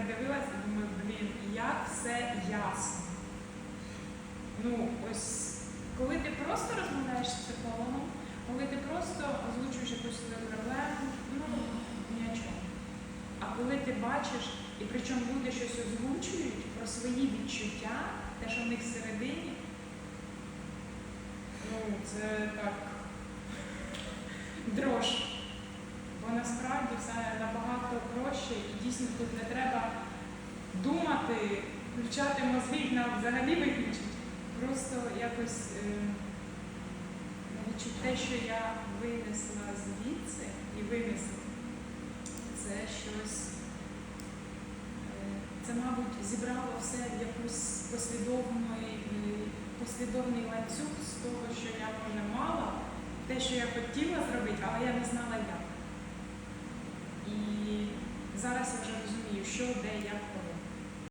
так дивилася, думаю, блін, як все ясно. Ну, ось коли ти просто розмовляєш з психологом, коли ти просто озвучуєш якусь свою проблему, ну ні о чому. А коли ти бачиш, і причому люди щось озвучують про свої відчуття, те, що в них всередині, ну це так дрож. Бо насправді все набагато проще дійсно тут не треба думати, включати мозги на взагалі виключити. Просто якось е, відчути те, що я винесла звідси і винесла, це щось, е, це, мабуть, зібрало все в якусь послідовний, е, послідовний ланцюг з того, що я може мала, те, що я хотіла зробити, але я не знала як. І зараз я вже розумію, що, де, як, коли.